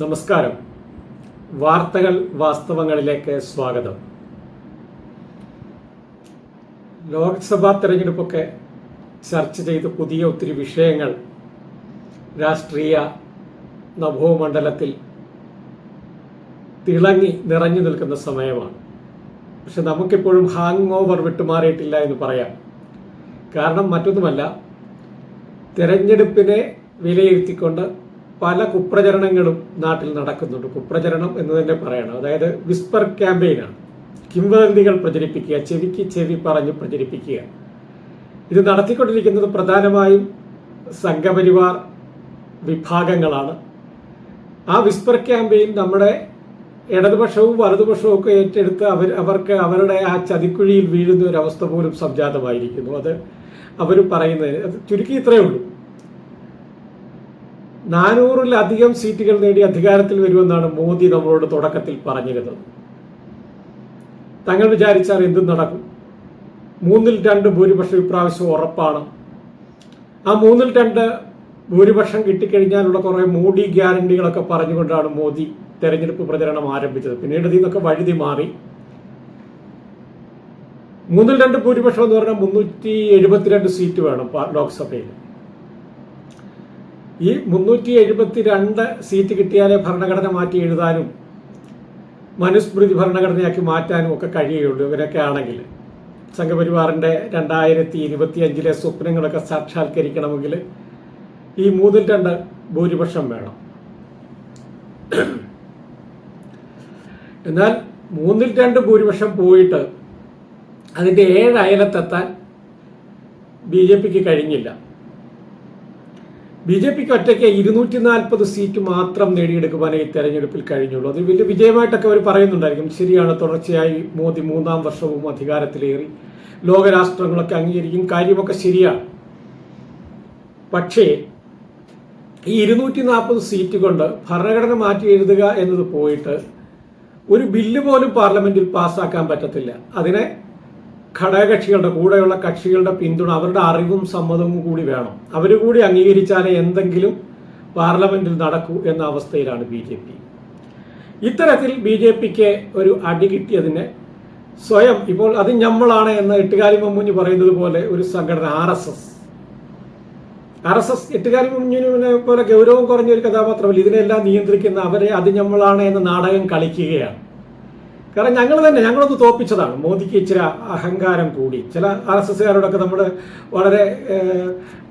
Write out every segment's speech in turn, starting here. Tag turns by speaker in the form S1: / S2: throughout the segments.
S1: നമസ്കാരം. വാർത്തകൾ വാസ്തവങ്ങളിലേക്ക് സ്വാഗതം. ലോക്സഭാ തെരഞ്ഞെടുപ്പൊക്കെ ചർച്ച ചെയ്ത് പുതിയ ഒത്തിരി വിഷയങ്ങൾ രാഷ്ട്രീയ നഭോമണ്ഡലത്തിൽ തിളങ്ങി നിറഞ്ഞു നിൽക്കുന്ന സമയമാണ്. പക്ഷെ നമുക്കിപ്പോഴും ഹാങ് ഓവർ വിട്ടുമാറിയിട്ടില്ല എന്ന് പറയാം. കാരണം മറ്റൊന്നുമല്ല തെരഞ്ഞെടുപ്പിനെ വിലയിരുത്തിക്കൊണ്ട് പല കുപ്രചരണങ്ങളും നാട്ടിൽ നടക്കുന്നുണ്ട്. കുപ്രചരണം എന്ന് തന്നെ പറയണം. അതായത് വിസ്പർ ക്യാമ്പയിനാണ്. കിംവദന്തികൾ പ്രചരിപ്പിക്കുക ചെവിക്ക് ചെവി പറഞ്ഞ് പ്രചരിപ്പിക്കുക. ഇത് നടത്തിക്കൊണ്ടിരിക്കുന്നത് പ്രധാനമായും സംഘപരിവാർ വിഭാഗങ്ങളാണ്. ആ വിസ്പർ ക്യാമ്പയിൻ നമ്മുടെ ഇടതുപക്ഷവും വലതുപക്ഷവും ഒക്കെ ഏറ്റെടുത്ത് അവർ അവർക്ക് അവരുടെ ആ ചതിക്കുഴിയിൽ വീഴുന്ന ഒരു അവസ്ഥ പോലും സംജാതമായിരിക്കുന്നു. അത് അവർ പറയുന്നത് ചുരുക്കി ഇത്രയേ ഉള്ളൂ. നാനൂറിലധികം സീറ്റുകൾ നേടി അധികാരത്തിൽ വരുമെന്നാണ് മോദി നമ്മളോട് തുടക്കത്തിൽ പറഞ്ഞിരുന്നത്. തങ്ങൾ വിചാരിച്ചാൽ എന്തും നടക്കും. മൂന്നിൽ രണ്ട് ഭൂരിപക്ഷം ഇപ്രാവശ്യം ഉറപ്പാണ്. ആ മൂന്നിൽ രണ്ട് ഭൂരിപക്ഷം കിട്ടിക്കഴിഞ്ഞാലുള്ള കുറേ മോഡി ഗ്യാരണ്ടികളൊക്കെ പറഞ്ഞുകൊണ്ടാണ് മോദി തെരഞ്ഞെടുപ്പ് പ്രചരണം ആരംഭിച്ചത്. പിന്നീട് ഇതിൽ നിന്നൊക്കെ വഴുതി മാറി. മൂന്നിൽ രണ്ട് ഭൂരിപക്ഷം എന്ന് പറഞ്ഞാൽ മുന്നൂറ്റി എഴുപത്തിരണ്ട് സീറ്റ് വേണം ലോക്സഭയിൽ. ഈ മുന്നൂറ്റി എഴുപത്തി രണ്ട് സീറ്റ് കിട്ടിയാലേ ഭരണഘടന മാറ്റി എഴുതാനും മനുസ്മൃതി ഭരണഘടനയാക്കി മാറ്റാനും ഒക്കെ കഴിയുള്ളൂ ഇവരൊക്കെ ആണെങ്കിൽ. സംഘപരിവാറിന്റെ രണ്ടായിരത്തി ഇരുപത്തി അഞ്ചിലെ സ്വപ്നങ്ങളൊക്കെ സാക്ഷാത്കരിക്കണമെങ്കിൽ ഈ മൂന്നിൽ രണ്ട് ഭൂരിപക്ഷം വേണം. എന്നാൽ മൂന്നിൽ രണ്ട് ഭൂരിപക്ഷം പോയിട്ട് അതിന്റെ ഏഴ് അയലത്തെത്താൻ ബി ജെ പിക്ക് കഴിഞ്ഞില്ല. ബി ജെ പിക്ക് ഒറ്റയ്ക്ക് ഇരുന്നൂറ്റി നാൽപ്പത് സീറ്റ് മാത്രം നേടിയെടുക്കുവാനേ ഈ തെരഞ്ഞെടുപ്പിൽ കഴിഞ്ഞുള്ളൂ. അത് വലിയ വിജയമായിട്ടൊക്കെ അവർ പറയുന്നുണ്ടായിരിക്കും. ശരിയാണ് തുടർച്ചയായി മോദി മൂന്നാം വർഷവും അധികാരത്തിലേറി. ലോകരാഷ്ട്രങ്ങളൊക്കെ അംഗീകരിക്കും കാര്യമൊക്കെ ശരിയാണ്. പക്ഷേ ഈ ഇരുന്നൂറ്റി നാൽപ്പത് സീറ്റ് കൊണ്ട് ഭരണഘടന മാറ്റി എഴുതുക എന്നത് പോയിട്ട് ഒരു ബില്ല് പോലും പാർലമെന്റിൽ പാസ്സാക്കാൻ പറ്റത്തില്ല. അതിനെ ഘടകകക്ഷികളുടെ കൂടെയുള്ള കക്ഷികളുടെ പിന്തുണ അവരുടെ അറിവും സമ്മതവും കൂടി വേണം. അവർ കൂടി അംഗീകരിച്ചാലേ എന്തെങ്കിലും പാർലമെന്റിൽ നടക്കൂ എന്ന അവസ്ഥയിലാണ് ബി ജെ പി. ഇത്തരത്തിൽ ബി ജെ പിക്ക് ഒരു അടി കിട്ടിയതിനെ സ്വയം ഇപ്പോൾ അത് ഞമ്മളാണ് എന്ന് എട്ടുകാലി മമ്മൂഞ്ഞ് പറയുന്നത് പോലെ ഒരു സംഘടന R S S. R S S എട്ടുകാലി മമ്മൂഞ്ഞിനെ പോലെ ഗൗരവം കുറഞ്ഞ ഒരു കഥാപാത്രമല്ല. ഇതിനെല്ലാം നിയന്ത്രിക്കുന്ന അവരെ അത് ഞമ്മളാണ് എന്ന നാടകം കളിക്കുകയാണ്. കാരണം ഞങ്ങൾ തന്നെ ഞങ്ങളൊന്ന് തോപ്പിച്ചതാണ്. മോദിക്ക് ഇച്ചിരി അഹങ്കാരം കൂടി. ചില ആർ എസ് എസ്സുകാരോടൊക്കെ നമ്മൾ വളരെ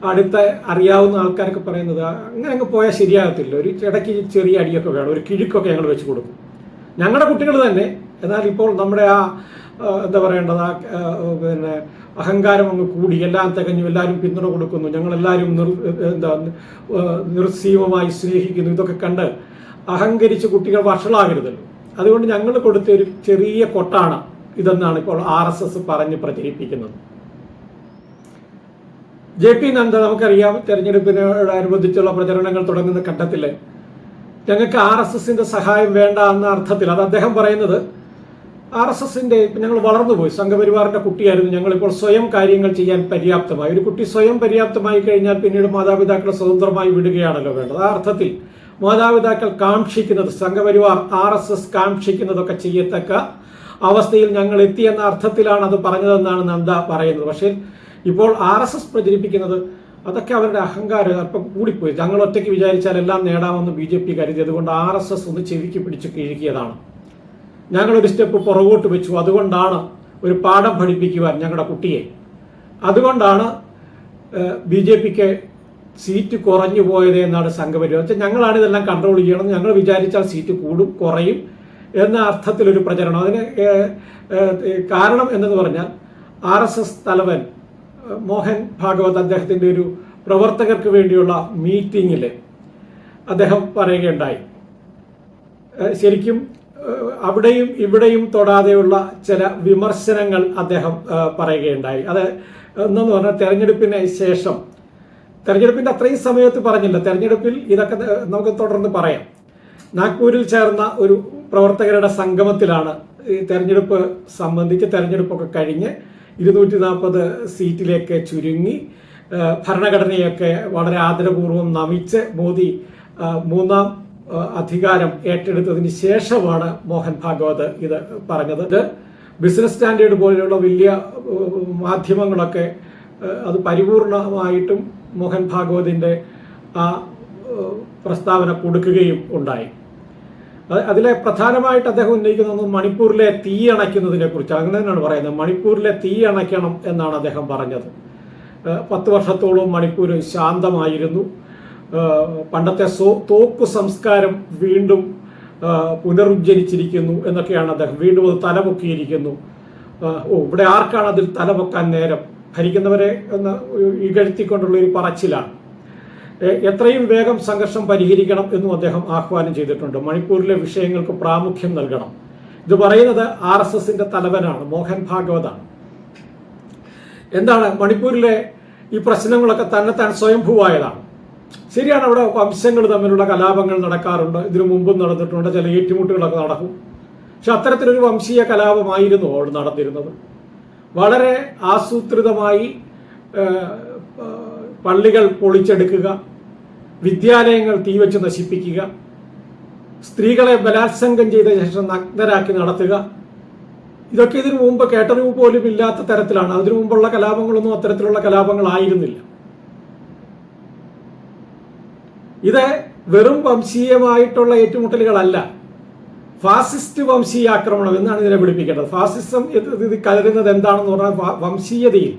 S1: അടുത്ത അറിയാവുന്ന ആൾക്കാരൊക്കെ പറയുന്നത് അങ്ങനെ അങ്ങ് പോയാൽ ശരിയാകത്തില്ല. ഒരു ഇടയ്ക്ക് ചെറിയ അടിയൊക്കെ വേണം. ഒരു കിഴുക്കൊക്കെ ഞങ്ങൾ വെച്ച് കൊടുക്കും. ഞങ്ങളുടെ കുട്ടികൾ തന്നെ എന്നാൽ ഇപ്പോൾ നമ്മുടെ ആ എന്താ പറയേണ്ടത്? ആ പിന്നെ അഹങ്കാരം അങ്ങ് കൂടി. എല്ലാം തികഞ്ഞു എല്ലാവരും പിന്തുണ കൊടുക്കുന്നു. ഞങ്ങളെല്ലാവരും നിർ എന്താ നിർസീമമായി സ്നേഹിക്കുന്നു. ഇതൊക്കെ കണ്ട് അഹങ്കരിച്ച് കുട്ടികൾ വഷളാകരുതല്ലോ. അതുകൊണ്ട് ഞങ്ങൾ കൊടുത്ത ഒരു ചെറിയ കൊട്ടാണ് ഇതെന്നാണ് ഇപ്പോൾ ആർ എസ് എസ് പറഞ്ഞ് പ്രചരിപ്പിക്കുന്നത്. ജെ പി നന്ദ നമുക്കറിയാം തെരഞ്ഞെടുപ്പിനോടനുബന്ധിച്ചുള്ള പ്രചരണങ്ങൾ തുടങ്ങുന്ന ഘട്ടത്തിൽ ഞങ്ങൾക്ക് ആർ എസ് എസിന്റെ സഹായം വേണ്ട എന്ന അർത്ഥത്തിൽ അത് അദ്ദേഹം പറയുന്നത് ആർ എസ് എസിന്റെ ഞങ്ങൾ വളർന്നുപോയി. സംഘപരിവാറിന്റെ കുട്ടിയായിരുന്നു. ഞങ്ങളിപ്പോൾ സ്വയം കാര്യങ്ങൾ ചെയ്യാൻ പര്യാപ്തമായി. ഒരു കുട്ടി സ്വയം പര്യാപ്തമായി കഴിഞ്ഞാൽ പിന്നീട് മാതാപിതാക്കളെ സ്വതന്ത്രമായി വിടുകയാണല്ലോ വേണ്ടത്. ആ അർത്ഥത്തിൽ മാതാപിതാക്കൾ കാക്ഷിക്കുന്നത് സംഘപരിവാർ ആർ എസ് എസ് കാക്ഷിക്കുന്നതൊക്കെ ചെയ്യത്തക്ക അവസ്ഥയിൽ ഞങ്ങൾ എത്തിയെന്ന അർത്ഥത്തിലാണ് അത് പറഞ്ഞതെന്നാണ് നന്ദ പറയുന്നത്. പക്ഷേ ഇപ്പോൾ ആർ എസ് എസ് പ്രചരിപ്പിക്കുന്നത് അതൊക്കെ അവരുടെ അഹങ്കാരം അല്പം കൂടിപ്പോയി. ഞങ്ങൾ ഒറ്റയ്ക്ക് വിചാരിച്ചാൽ എല്ലാം നേടാമെന്ന് ബി ജെ പി കരുതി. അതുകൊണ്ട് ആർ എസ് എസ് ഒന്ന് ചെവിക്ക് പിടിച്ച് കിഴുകിയതാണ് ഞങ്ങളൊരു സ്റ്റെപ്പ് പുറകോട്ട് വെച്ചു. അതുകൊണ്ടാണ് ഒരു പാഠം പഠിപ്പിക്കുവാൻ ഞങ്ങളുടെ കുട്ടിയെ. അതുകൊണ്ടാണ് ബി ജെ പിക്ക് സീറ്റ് കുറഞ്ഞു പോയത് എന്നാണ് സംഘപരിവാർ വെച്ചാൽ ഞങ്ങളാണ് ഇതെല്ലാം കൺട്രോൾ ചെയ്യണം ഞങ്ങൾ വിചാരിച്ചാൽ സീറ്റ് കൂടും കുറയും എന്ന അർത്ഥത്തിലൊരു പ്രചരണം. അതിന് കാരണം എന്നത് പറഞ്ഞാൽ ആർ എസ് എസ് തലവൻ മോഹൻ ഭാഗവത് അദ്ദേഹത്തിന്റെ ഒരു പ്രവർത്തകർക്ക് വേണ്ടിയുള്ള മീറ്റിങ്ങിൽ അദ്ദേഹം പറയുകയുണ്ടായി. ശരിക്കും അവിടെയും ഇവിടെയും തൊടാതെയുള്ള ചില വിമർശനങ്ങൾ അദ്ദേഹം പറയുകയുണ്ടായി. അത് എന്നു പറഞ്ഞാൽ തെരഞ്ഞെടുപ്പിന് ശേഷം തെരഞ്ഞെടുപ്പിന്റെ അത്രയും സമയത്ത് പറഞ്ഞില്ല. തെരഞ്ഞെടുപ്പിൽ ഇതൊക്കെ നമുക്ക് തുടർന്ന് പറയാം. നാഗ്പൂരിൽ ചേർന്ന ഒരു പ്രവർത്തകരുടെ സംഗമത്തിലാണ് ഈ തെരഞ്ഞെടുപ്പ് സംബന്ധിച്ച് തെരഞ്ഞെടുപ്പൊക്കെ കഴിഞ്ഞ് ഇരുന്നൂറ്റി നാൽപ്പത് സീറ്റിലേക്ക് ചുരുങ്ങി ഭരണഘടനയൊക്കെ വളരെ ആദരപൂർവം നമിച്ച് മോദി മൂന്നാം അധികാരം ഏറ്റെടുത്തതിന് ശേഷമാണ് മോഹൻ ഭാഗവത് ഇത് പറഞ്ഞത്. ഇത് ബിസിനസ് സ്റ്റാൻഡേർഡ് പോലെയുള്ള വലിയ മാധ്യമങ്ങളൊക്കെ അത് പരിപൂർണമായിട്ടും മോഹൻ ഭാഗവതിന്റെ ആ പ്രസ്താവന കൊടുക്കുകയും ഉണ്ടായി. അതിലെ പ്രധാനമായിട്ട് അദ്ദേഹം ഉന്നയിക്കുന്നത് മണിപ്പൂരിലെ തീ അണയ്ക്കുന്നതിനെ കുറിച്ച്. അങ്ങനെ തന്നെയാണ് പറയുന്നത്. മണിപ്പൂരിലെ തീ അണയ്ക്കണം എന്നാണ് അദ്ദേഹം പറഞ്ഞത്. പത്ത് വർഷത്തോളം മണിപ്പൂർ ശാന്തമായിരുന്നു. പണ്ടത്തെ സോ തോക്ക് സംസ്കാരം വീണ്ടും പുനരുജ്ജനിച്ചിരിക്കുന്നു എന്നൊക്കെയാണ് അദ്ദേഹം വീണ്ടും അത് തലപൊക്കിയിരിക്കുന്നു. ഓ ഇവിടെ ആർക്കാണ് അതിൽ തലപൊക്കാൻ നേരം? ഭരിക്കുന്നവരെ ഒന്ന് ഇകഴ്ത്തിക്കൊണ്ടുള്ള ഒരു പറച്ചിലാണ്. എത്രയും വേഗം സംഘർഷം പരിഹരിക്കണം എന്നും അദ്ദേഹം ആഹ്വാനം ചെയ്തിട്ടുണ്ട്. മണിപ്പൂരിലെ വിഷയങ്ങൾക്ക് പ്രാമുഖ്യം നൽകണം. ഇത് പറയുന്നത് ആർ എസ് എസിന്റെ തലവനാണ് മോഹൻ ഭാഗവതാണ്. എന്താണ് മണിപ്പൂരിലെ ഈ പ്രശ്നങ്ങളൊക്കെ തന്നെ തന്നെത്താൻ സ്വയംഭൂവായതാണ്. ശരിയാണ് അവിടെ വംശങ്ങൾ തമ്മിലുള്ള കലാപങ്ങൾ നടക്കാറുണ്ട്. ഇതിനു മുമ്പും നടന്നിട്ടുണ്ട് ചില ഏറ്റുമുട്ടുകളൊക്കെ നടക്കും. പക്ഷെ അത്തരത്തിലൊരു വംശീയ കലാപമായിരുന്നു അവിടെ നടന്നിരുന്നത്. വളരെ ആസൂത്രിതമായി പള്ളികൾ പൊളിച്ചെടുക്കുക വിദ്യാലയങ്ങൾ തീവച്ച് നശിപ്പിക്കുക സ്ത്രീകളെ ബലാത്സംഗം ചെയ്ത ശേഷം നഗ്നരാക്കി നടത്തുക. ഇതൊക്കെ ഇതിനു മുമ്പ് കേട്ടറിവ് പോലും ഇല്ലാത്ത തരത്തിലാണ്. അതിനു മുമ്പുള്ള കലാപങ്ങളൊന്നും അത്തരത്തിലുള്ള കലാപങ്ങളായിരുന്നില്ല. ഇത് വെറും വംശീയമായിട്ടുള്ള ഏറ്റുമുട്ടലുകളല്ല. ഫാസിസ്റ്റ് വംശീയ ആക്രമണം എന്നാണ് ഇതിനെ വിളിപ്പിക്കേണ്ടത്. ഫാസിസം ഇത് കലരുന്നത് എന്താണെന്ന് പറഞ്ഞാൽ വംശീയതയിൽ.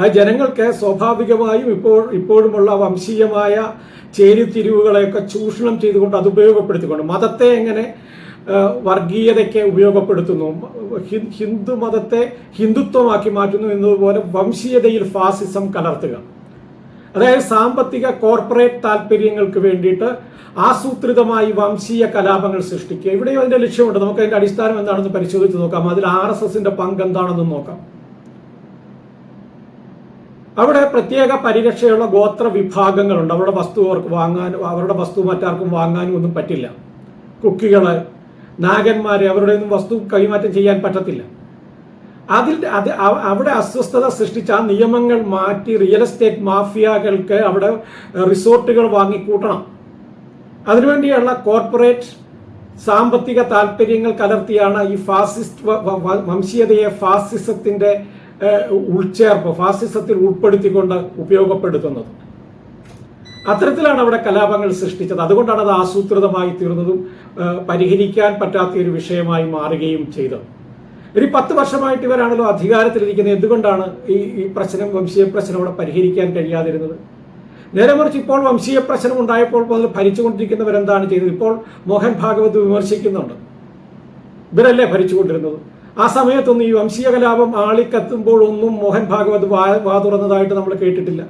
S1: ആ ജനങ്ങൾക്ക് സ്വാഭാവികമായും ഇപ്പോൾ ഇപ്പോഴുമുള്ള വംശീയമായ ചേരിതിരിവുകളെയൊക്കെ ചൂഷണം ചെയ്തുകൊണ്ട് അത് ഉപയോഗപ്പെടുത്തിക്കൊണ്ട് മതത്തെ എങ്ങനെ വർഗീയതയ്ക്ക് ഉപയോഗപ്പെടുത്തുന്നു ഹിന്ദു മതത്തെ ഹിന്ദുത്വമാക്കി മാറ്റുന്നു എന്നതുപോലെ വംശീയതയിൽ ഫാസിസം കലർത്തുക. അതായത് സാമ്പത്തിക കോർപ്പറേറ്റ് താല്പര്യങ്ങൾക്ക് വേണ്ടിയിട്ട് ആസൂത്രിതമായി വംശീയ കലാപങ്ങൾ സൃഷ്ടിക്കുക. ഇവിടെയും അതിന്റെ ലക്ഷ്യമുണ്ട്. നമുക്ക് അതിന്റെ അടിസ്ഥാനം എന്താണെന്ന് പരിശോധിച്ച് നോക്കാം. അതിൽ ആർ എസ് എസിന്റെ പങ്ക് എന്താണെന്ന് നോക്കാം. അവിടെ പ്രത്യേക പരിരക്ഷയുള്ള ഗോത്ര വിഭാഗങ്ങളുണ്ട്. അവരുടെ വസ്തു അവർക്ക് വാങ്ങാനും അവരുടെ വസ്തു മറ്റാർക്കും വാങ്ങാനും ഒന്നും പറ്റില്ല. കുക്കികൾ നാഗന്മാരെ അവരുടെ ഒന്നും വസ്തു കൈമാറ്റം ചെയ്യാൻ പറ്റത്തില്ല. അതിൽ അത് അവിടെ അസ്വസ്ഥത സൃഷ്ടിച്ച ആ നിയമങ്ങൾ മാറ്റി റിയൽ എസ്റ്റേറ്റ് മാഫിയകൾക്ക് അവിടെ റിസോർട്ടുകൾ വാങ്ങിക്കൂട്ടണം. അതിനുവേണ്ടിയുള്ള കോർപ്പറേറ്റ് സാമ്പത്തിക താല്പര്യങ്ങൾ കലർത്തിയാണ് ഈ ഫാസിസ്റ്റ് വംശീയതയെ ഫാസിസത്തിന്റെ ഉൾച്ചേർപ്പ് ഫാസിസത്തിൽ ഉൾപ്പെടുത്തിക്കൊണ്ട് ഉപയോഗപ്പെടുത്തുന്നത്. അത്തരത്തിലാണ് അവിടെ കലാപങ്ങൾ സൃഷ്ടിച്ചത്. അതുകൊണ്ടാണ് അത് ആസൂത്രിതമായി തീർന്നതും പരിഹരിക്കാൻ പറ്റാത്ത ഒരു വിഷയമായി മാറുകയും ചെയ്തത്. ഒരു പത്ത് വർഷമായിട്ട് ഇവരാണല്ലോ അധികാരത്തിലിരിക്കുന്നത്. എന്തുകൊണ്ടാണ് ഈ ഈ പ്രശ്നം വംശീയ പ്രശ്നം അവിടെ പരിഹരിക്കാൻ കഴിയാതിരുന്നത്? നേരെ മറിച്ച് ഇപ്പോൾ വംശീയ പ്രശ്നം ഉണ്ടായപ്പോൾ മുതൽ ഭരിച്ചുകൊണ്ടിരിക്കുന്നവരെന്താണ് ചെയ്തത്? ഇപ്പോൾ മോഹൻ ഭാഗവത് വിമർശിക്കുന്നുണ്ട്. ഇവരല്ലേ ഭരിച്ചുകൊണ്ടിരുന്നത്? ആ സമയത്തൊന്നും ഈ വംശീയ കലാപം ആളിക്കത്തുമ്പോൾ ഒന്നും മോഹൻ ഭാഗവത് വാ വാ തുറന്നതായിട്ട് നമ്മൾ കേട്ടിട്ടില്ല.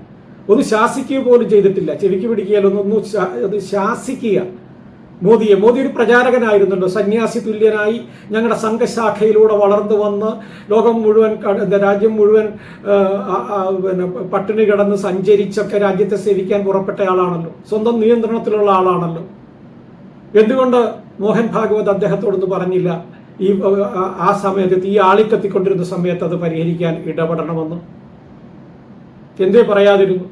S1: ഒന്ന് ശാസിക്കുക പോലും ചെയ്തിട്ടില്ല. ചെവിക്ക് പിടിക്കുകയല്ല ഒന്ന് ശാസിക്കുക. മോദിയെ. മോദി ഒരു പ്രചാരകനായിരുന്നല്ലോ. സന്യാസി തുല്യനായി ഞങ്ങളുടെ സംഘശാഖയിലൂടെ വളർന്നു വന്ന് ലോകം മുഴുവൻ രാജ്യം മുഴുവൻ പിന്നെ പട്ടിണി കിടന്ന് സഞ്ചരിച്ചൊക്കെ രാജ്യത്തെ സേവിക്കാൻ പുറപ്പെട്ട ആളാണല്ലോ. സ്വന്തം നിയന്ത്രണത്തിലുള്ള ആളാണല്ലോ. എന്തുകൊണ്ട് മോഹൻ ഭാഗവത് അദ്ദേഹത്തോടൊന്ന് പറഞ്ഞില്ല? ഈ ആ, സമയത്ത് തീ ആളിക്കത്തിക്കൊണ്ടിരുന്ന സമയത്ത് അത് പരിഹരിക്കാൻ ഇടപെടണമെന്ന്. എന്തേ പറയാതിരുന്നു?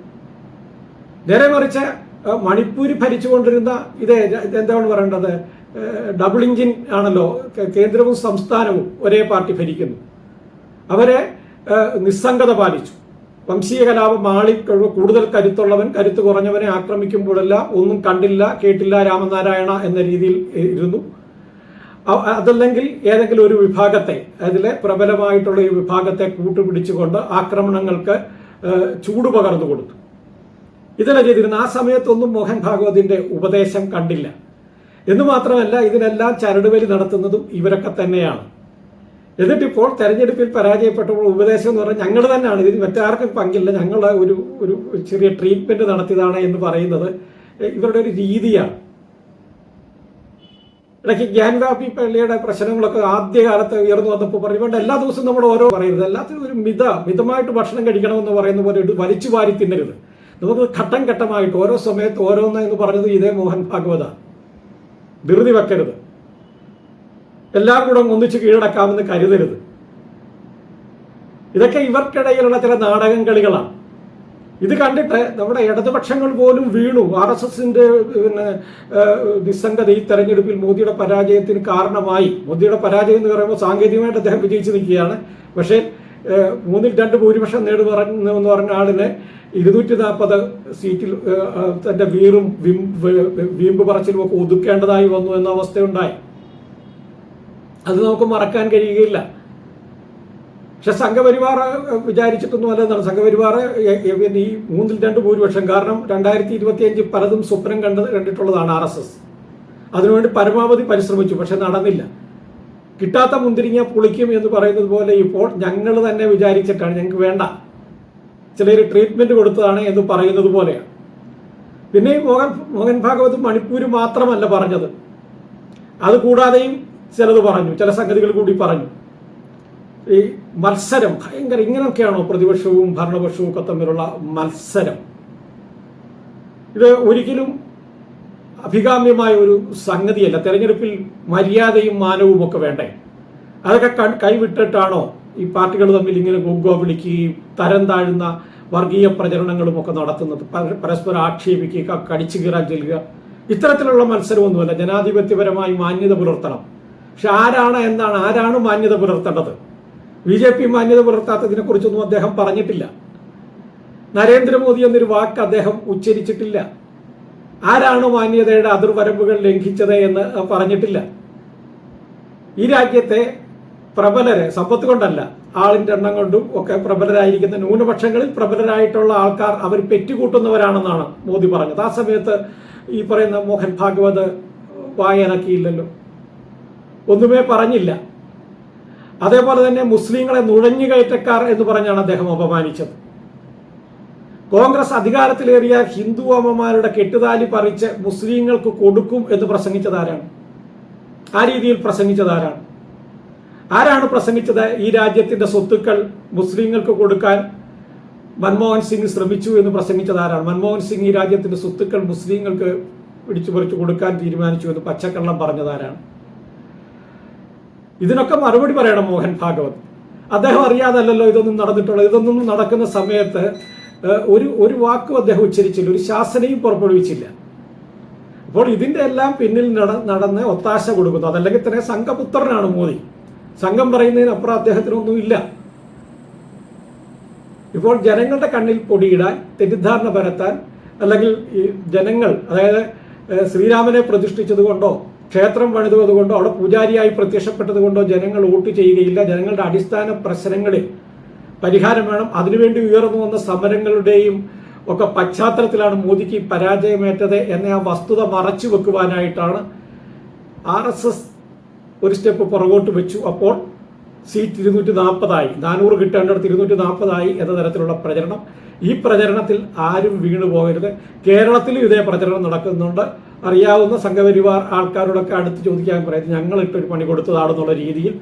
S1: നേരെ മറിച്ച് ആ, മണിപ്പൂര് ഭരിച്ചുകൊണ്ടിരുന്ന ഇത് എന്താണ് പറയേണ്ടത്? ഡബിൾ ഇഞ്ചിൻ ആണല്ലോ കേന്ദ്രവും സംസ്ഥാനവും ഒരേ പാർട്ടി ഭരിക്കുന്നു. അവരെ നിസ്സംഗത പാലിച്ചു. വംശീയ കലാപം ആളി കൂടുതൽ കരുത്തുള്ളവൻ കരുത്ത് കുറഞ്ഞവനെ ആക്രമിക്കുമ്പോഴെല്ലാം ഒന്നും കണ്ടില്ല കേട്ടില്ല രാമനാരായണ എന്ന രീതിയിൽ ഇരുന്നു. അതല്ലെങ്കിൽ ഏതെങ്കിലും ഒരു വിഭാഗത്തെ അതിലെ പ്രബലമായിട്ടുള്ള ഈ വിഭാഗത്തെ കൂട്ടുപിടിച്ചുകൊണ്ട് ആക്രമണങ്ങൾക്ക് ചൂട് പകർന്നു കൊടുത്തു. ഇതെല്ലാം ചെയ്തിരുന്നു. ആ സമയത്തൊന്നും മോഹൻ ഭാഗവതിന്റെ ഉപദേശം കണ്ടില്ല. എന്ന് മാത്രമല്ല ഇതിനെല്ലാം ചരടുവലി നടത്തുന്നതും ഇവരൊക്കെ തന്നെയാണ്. എന്നിട്ടിപ്പോൾ തെരഞ്ഞെടുപ്പിൽ പരാജയപ്പെട്ടപ്പോൾ ഉപദേശം എന്ന് പറഞ്ഞാൽ ഞങ്ങൾ തന്നെയാണ്. ഇതിന് മറ്റാർക്കും പങ്കില്ല. ഞങ്ങൾ ഒരു ഒരു ചെറിയ ട്രീറ്റ്മെന്റ് നടത്തിയതാണ് എന്ന് പറയുന്നത് ഇവരുടെ ഒരു രീതിയാണ്. ഇടയ്ക്ക് ജ്ഞാൻവാപി പള്ളിയുടെ പ്രശ്നങ്ങളൊക്കെ ആദ്യകാലത്ത് ഉയർന്നു വന്നപ്പോൾ പറയുമ്പോൾ "വേണ്ട, എല്ലാ ദിവസവും നമ്മൾ ഓരോ പറയുന്നത് എല്ലാത്തിനും ഒരു മിത മിതമായിട്ട് ഭക്ഷണം കഴിക്കണമെന്ന് പറയുന്ന പോലെ ഒരു വലിച്ചു വാരി തിന്നരുത്. നമുക്ക് ഘട്ടം ഘട്ടമായിട്ട് ഓരോ സമയത്ത് ഓരോന്ന് എന്ന് പറഞ്ഞത് ഇതേ മോഹൻ ഭാഗവത. ധൃതി വെക്കരുത്. എല്ലാം കൂടെ ഒന്നിച്ച് കീഴടക്കാമെന്ന് കരുതരുത്. ഇതൊക്കെ ഇവർക്കിടയിലുള്ള ചില നാടകം കളികളാണ്. ഇത് കണ്ടിട്ട് നമ്മുടെ ഇടതുപക്ഷങ്ങൾ പോലും വീണു. ആർ എസ് എസിന്റെ പിന്നെ നിസ്സംഗത ഈ തെരഞ്ഞെടുപ്പിൽ മോദിയുടെ പരാജയത്തിന് കാരണമായി. മോദിയുടെ പരാജയം എന്ന് പറയുമ്പോൾ സാങ്കേതികമായിട്ട് അദ്ദേഹം വിജയിച്ചു നിൽക്കുകയാണ്. പക്ഷേ മൂന്നിൽ രണ്ട് ഭൂരിപക്ഷം നേടി പറഞ്ഞു എന്ന് പറഞ്ഞ ആളിനെ ഇരുന്നൂറ്റി നാൽപ്പത് സീറ്റിൽ തന്റെ വീറും വീമ്പ് പറച്ചിലും ഒക്കെ ഒതുക്കേണ്ടതായി വന്നു എന്ന അവസ്ഥയുണ്ടായി. അത് നമുക്ക് മറക്കാൻ കഴിയുകയില്ല. പക്ഷെ സംഘപരിവാർ വിചാരിച്ചിട്ടൊന്നും അല്ലെന്നാണ് സംഘപരിവാർ ഈ മൂന്നിൽ രണ്ട് ഭൂരിപക്ഷം. കാരണം രണ്ടായിരത്തി ഇരുപത്തിയഞ്ച് പലതും സ്വപ്നം കണ്ടത് കണ്ടിട്ടുള്ളതാണ് ആർ എസ് എസ്. അതിനുവേണ്ടി പരമാവധി പരിശ്രമിച്ചു പക്ഷെ നടന്നില്ല. കിട്ടാത്ത മുന്തിരിങ്ങ പുളിക്കും എന്ന് പറയുന്നത് പോലെ ഇപ്പോൾ ഞങ്ങൾ തന്നെ വിചാരിച്ചിട്ടാണ് ഞങ്ങൾക്ക് വേണ്ട. ചിലർ ട്രീറ്റ്മെന്റ് കൊടുത്തതാണ് എന്ന് പറയുന്നത് പോലെയാണ്. പിന്നെ മോഹൻ മോഹൻ ഭാഗവത് മണിപ്പൂർ മാത്രമല്ല പറഞ്ഞത്. അത് കൂടാതെയും ചിലത് പറഞ്ഞു ചില സംഗതികൾ കൂടി പറഞ്ഞു. ഈ മത്സരം ഭയങ്കര ഇങ്ങനെയൊക്കെയാണോ പ്രതിപക്ഷവും ഭരണപക്ഷവും ഒക്കെ തമ്മിലുള്ള മത്സരം? ഇത് ഒരിക്കലും അഭികാമ്യമായ ഒരു സംഗതിയല്ല. തെരഞ്ഞെടുപ്പിൽ മര്യാദയും മാനവും ഒക്കെ വേണ്ടേ? അതൊക്കെ കൈവിട്ടിട്ടാണോ ഈ പാർട്ടികൾ തമ്മിൽ ഇങ്ങനെ ഗുഗോ വിളിക്കുകയും തരം താഴ്ന്ന വർഗീയ പ്രചരണങ്ങളും ഒക്കെ നടത്തുന്നത്? പര- പരസ്പരം ആക്ഷേപിക്കുക കടിച്ചു കീറാൻ ചെല്ലുക? ഇത്തരത്തിലുള്ള മത്സരമൊന്നുമല്ല. ജനാധിപത്യപരമായി മാന്യത പുലർത്തണം. പക്ഷെ ആരാണ് എന്താണ് ആരാണ് മാന്യത പുലർത്തേണ്ടത്? ബി ജെ പി മാന്യത പുലർത്താത്തതിനെ കുറിച്ചൊന്നും അദ്ദേഹം പറഞ്ഞിട്ടില്ല. നരേന്ദ്രമോദി എന്നൊരു വാക്ക് അദ്ദേഹം ഉച്ചരിച്ചിട്ടില്ല. ആരാണ് മാന്യതയുടെ അതിർവരമ്പുകൾ ലംഘിച്ചത് എന്ന് പറഞ്ഞിട്ടില്ല. ഈ രാജ്യത്തെ പ്രബലരെ സമ്പത്ത് കൊണ്ടല്ല ആളിന്റെ എണ്ണം കൊണ്ടും ഒക്കെ പ്രബലരായിരിക്കുന്ന ന്യൂനപക്ഷങ്ങളിൽ പ്രബലരായിട്ടുള്ള ആൾക്കാർ അവർ പെറ്റുകൂട്ടുന്നവരാണെന്നാണ് മോദി പറഞ്ഞത്. ആ സമയത്ത് ഈ പറയുന്ന മോഹൻ ഭാഗവത് വായനക്കിയില്ലല്ലോ ഒന്നുമേ പറഞ്ഞില്ല. അതേപോലെ തന്നെ മുസ്ലിങ്ങളെ നുഴഞ്ഞുകയറ്റക്കാർ എന്ന് പറഞ്ഞാണ് അദ്ദേഹം അപമാനിച്ചത്. കോൺഗ്രസ് അധികാരത്തിലേറിയ ഹിന്ദു അമ്മമാരുടെ കെട്ടുതാലി പറിച്ച് മുസ്ലിങ്ങൾക്ക് കൊടുക്കും എന്ന് പ്രസംഗിച്ചതാരാണ്? ആ രീതിയിൽ പ്രസംഗിച്ചതാരാണ്? ആരാണ് പ്രസംഗിച്ചത്? ഈ രാജ്യത്തിന്റെ സ്വത്തുക്കൾ മുസ്ലിങ്ങൾക്ക് കൊടുക്കാൻ മൻമോഹൻ സിംഗ് ശ്രമിച്ചു എന്ന് പ്രസംഗിച്ചതാരാണ്? മൻമോഹൻ സിംഗ് ഈ രാജ്യത്തിന്റെ സ്വത്തുക്കൾ മുസ്ലിങ്ങൾക്ക് പിടിച്ചു പറിച്ചു കൊടുക്കാൻ തീരുമാനിച്ചു എന്ന് പച്ചക്കള്ളം പറഞ്ഞത് ആരാണ് ഇതിനൊക്കെ മറുപടി പറയണം മോഹൻ ഭാഗവത്. അദ്ദേഹം അറിയാതല്ലോ ഇതൊന്നും നടന്നിട്ടുള്ളത്. ഇതൊന്നും നടക്കുന്ന സമയത്ത് ഒരു ഒരു വാക്കും അദ്ദേഹം ഉച്ചരിച്ചില്ല ഒരു ശാസനയും പുറപ്പെടുവിച്ചില്ല. അപ്പോൾ ഇതിന്റെ എല്ലാം പിന്നിൽ നട നടന്ന് ഒത്താശ കൊടുക്കുന്നു. അതല്ലെങ്കിൽ തന്നെ സംഘപുത്രനാണ് മോദി. സംഘം പറയുന്നതിനപ്പുറം അദ്ദേഹത്തിനൊന്നുമില്ല ഇപ്പോൾ ജനങ്ങളുടെ കണ്ണിൽ പൊടിയിടാൻ തെറ്റിദ്ധാരണ പരത്താൻ അല്ലെങ്കിൽ ഈ ജനങ്ങൾ അതായത് ശ്രീരാമനെ പ്രതിഷ്ഠിച്ചത് കൊണ്ടോ ക്ഷേത്രം പണിതുകൊണ്ട് കൊണ്ടോ അവിടെ പൂജാരിയായി പ്രത്യക്ഷപ്പെട്ടത് കൊണ്ടോ ജനങ്ങൾ വോട്ട് ചെയ്യുകയില്ല. ജനങ്ങളുടെ അടിസ്ഥാന പ്രശ്നങ്ങളിൽ പരിഹാരം വേണം. അതിനുവേണ്ടി ഉയർന്നു വന്ന സമരങ്ങളുടെയും ഒക്കെ പശ്ചാത്തലത്തിലാണ് മോദിക്ക് പരാജയമേറ്റത് എന്ന ആ വസ്തുത മറച്ചു വെക്കുവാനായിട്ടാണ് ആർ എസ് എസ് ഒരു സ്റ്റെപ്പ് പുറകോട്ട് വെച്ചു. അപ്പോൾ സീറ്റ് ഇരുന്നൂറ്റി നാൽപ്പതായി. നാനൂറ് കിട്ടേണ്ടടുത്ത് ഇരുന്നൂറ്റി നാൽപ്പതായി എന്ന തരത്തിലുള്ള പ്രചരണം. ഈ പ്രചരണത്തിൽ ആരും വീണു പോകരുത് കേരളത്തിലും ഇതേ പ്രചരണം നടക്കുന്നുണ്ട്. അറിയാവുന്ന സംഘപരിവാർ ആൾക്കാരോടൊക്കെ അടുത്ത് ചോദിക്കാൻ പറയുന്നത് ഞങ്ങൾ ഇട്ടൊരു പണി കൊടുത്തതാണെന്നുള്ള രീതിയിൽ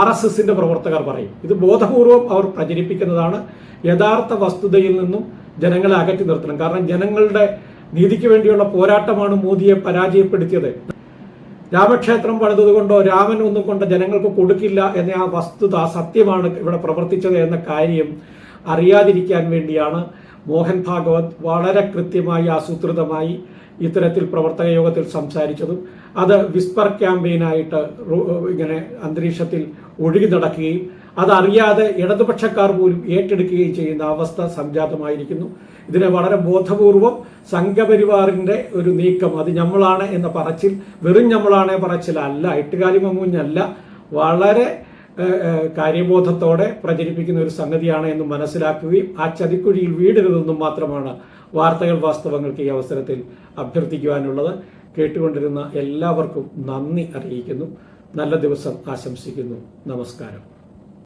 S1: ആർ എസ് എസിന്റെ പ്രവർത്തകർ പറയും. ഇത് ബോധപൂർവം അവർ പ്രചരിപ്പിക്കുന്നതാണ്. യഥാർത്ഥ വസ്തുതയിൽ നിന്നും ജനങ്ങളെ അകറ്റി നിർത്തണം. കാരണം ജനങ്ങളുടെ നീതിക്ക് വേണ്ടിയുള്ള പോരാട്ടമാണ് മോദിയെ പരാജയപ്പെടുത്തിയത്. രാമക്ഷേത്രം പണിതുകൊണ്ടോ രാമൻ ഒന്നും കൊണ്ട് ജനങ്ങൾക്ക് കൊടുക്കില്ല എന്ന ആ വസ്തുത സത്യമാണ് ഇവിടെ പ്രവർത്തിച്ചത് എന്ന കാര്യം അറിയാതിരിക്കാൻ വേണ്ടിയാണ് മോഹൻ ഭാഗവത് വളരെ കൃത്യമായി ആസൂത്രിതമായി ഇത്തരത്തിൽ പ്രവർത്തക യോഗത്തിൽ സംസാരിച്ചതും അത് വിസ്പർ ക്യാമ്പയിനായിട്ട് ഇങ്ങനെ അന്തരീക്ഷത്തിൽ ഒഴുകി നടക്കുകയും അതറിയാതെ ഇടതുപക്ഷക്കാർ പോലും ഏറ്റെടുക്കുകയും ചെയ്യുന്ന അവസ്ഥ സംജാതമായിരിക്കുന്നു. ഇതിനെ വളരെ ബോധപൂർവം സംഘപരിവാറിന്റെ ഒരു നീക്കം അത് ഞമ്മളാണ് എന്ന പറച്ചിൽ വെറും ഞമ്മളാണ് പറച്ചിലല്ല എട്ടുകാലി മമ്മൂഞ്ഞല്ല വളരെ കാര്യബോധത്തോടെ പ്രചരിപ്പിക്കുന്ന ഒരു സംഗതിയാണ് എന്ന് മനസ്സിലാക്കുകയും ആ ചതിക്കുഴിയിൽ വീടരുതെന്നും മാത്രമാണ് വാർത്തകൾ വാസ്തവങ്ങൾക്ക് ഈ അവസരത്തിൽ അഭ്യർത്ഥിക്കുവാനുള്ളത്. കേട്ടുകൊണ്ടിരുന്ന എല്ലാവർക്കും നന്ദി അറിയിക്കുന്നു. നല്ല ദിവസം ആശംസിക്കുന്നു. നമസ്കാരം.